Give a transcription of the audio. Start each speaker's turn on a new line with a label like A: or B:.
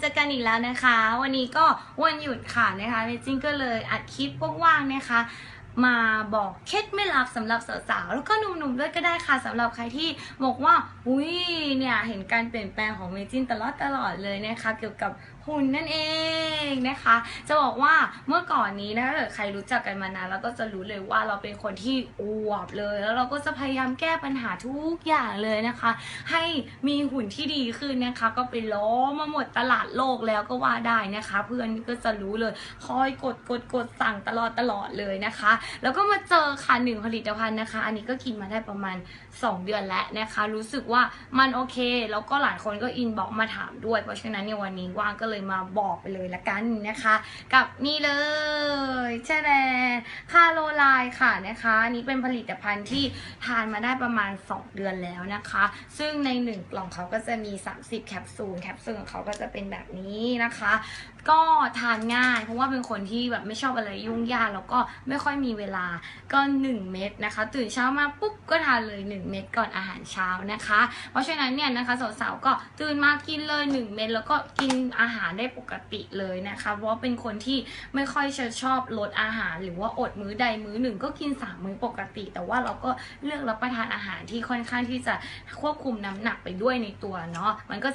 A: เจอกันอีกแล้วนะคะ วันนี้ก็วันหยุดค่ะนะคะเมจิงก็เลยอัดคลิปว่างๆนะคะ มาบอกเคล็ดไม่ลับสำหรับสาวๆแล้วก็หนุ่มๆด้วยก็ได้ค่ะสำหรับใครที่บอกว่าอุ้ยเนี่ยเห็นการเปลี่ยนแปลงของเมจินตลอดตลอดเลยนะคะเกี่ยวกับหุ่นนั่นเองนะคะ จะบอกว่าเมื่อก่อนนี้นะถ้าเกิดใครรู้จักกันมานานเราก็จะรู้เลยว่าเราเป็นคนที่อวบเลย แล้วเราก็จะพยายามแก้ปัญหาทุกอย่างเลยนะคะ ให้มีหุ่นที่ดีขึ้นนะคะ ก็ไปล้อมาหมดตลาดโลกแล้วก็ว่าได้นะคะ เพื่อนก็จะรู้เลย คอยกดกดกดสั่งตลอดตลอดเลยนะคะแล้วก็มาเจอค่ะหนึ่งผลิตภัณฑ์นะคะ อันนี้ก็กินมาได้ประมาณ 2 เดือนแล้วนะคะ รู้สึกว่ามันโอเค แล้วก็หลายคนก็อินบอกมาถามด้วย เพราะฉะนั้นในวันนี้ว่างก็เลยมาบอกไปเลยละกันนะคะ กับนี่เลยใช่แล้วาโรไลน์ค่ะนะคะอันนี้เป็นผลิตภัณฑ์ที่ทานมาได้ประมาณ 2 เดือนแล้วนะคะ ซึ่งใน 1 กล่องเขาก็จะมี 30 แคปซูล แคปซูลของเขาก็จะเป็นแบบนี้นะคะ ก็ทานง่าย เพราะว่าเป็นคนที่แบบไม่ชอบอะไรยุ่งยากแล้วก็ไม่ค่อยมีเวลาก็ 1 เม็ดนะคะ ตื่นเช้ามาปุ๊บก็ทานเลย 1 เม็ดก่อนอาหารเช้านะคะ เพราะฉะนั้นเนี่ยนะคะสาวๆก็ตื่นมากินเลย 1 เม็ดแล้วก็กินอาหารได้ปกติเลยนะคะ เพราะเป็นคนที่ไม่ค่อยจะชอบลดอาหารหรือว่าอดมือมื้อใดมื้อหนึ่งก็กิน3มื้อปกติ แต่ว่าเราก็เลือกรับประทานอาหารที่ค่อนข้างที่จะควบคุมน้ำหนักไปด้วยในตัวเนาะมันก็จะ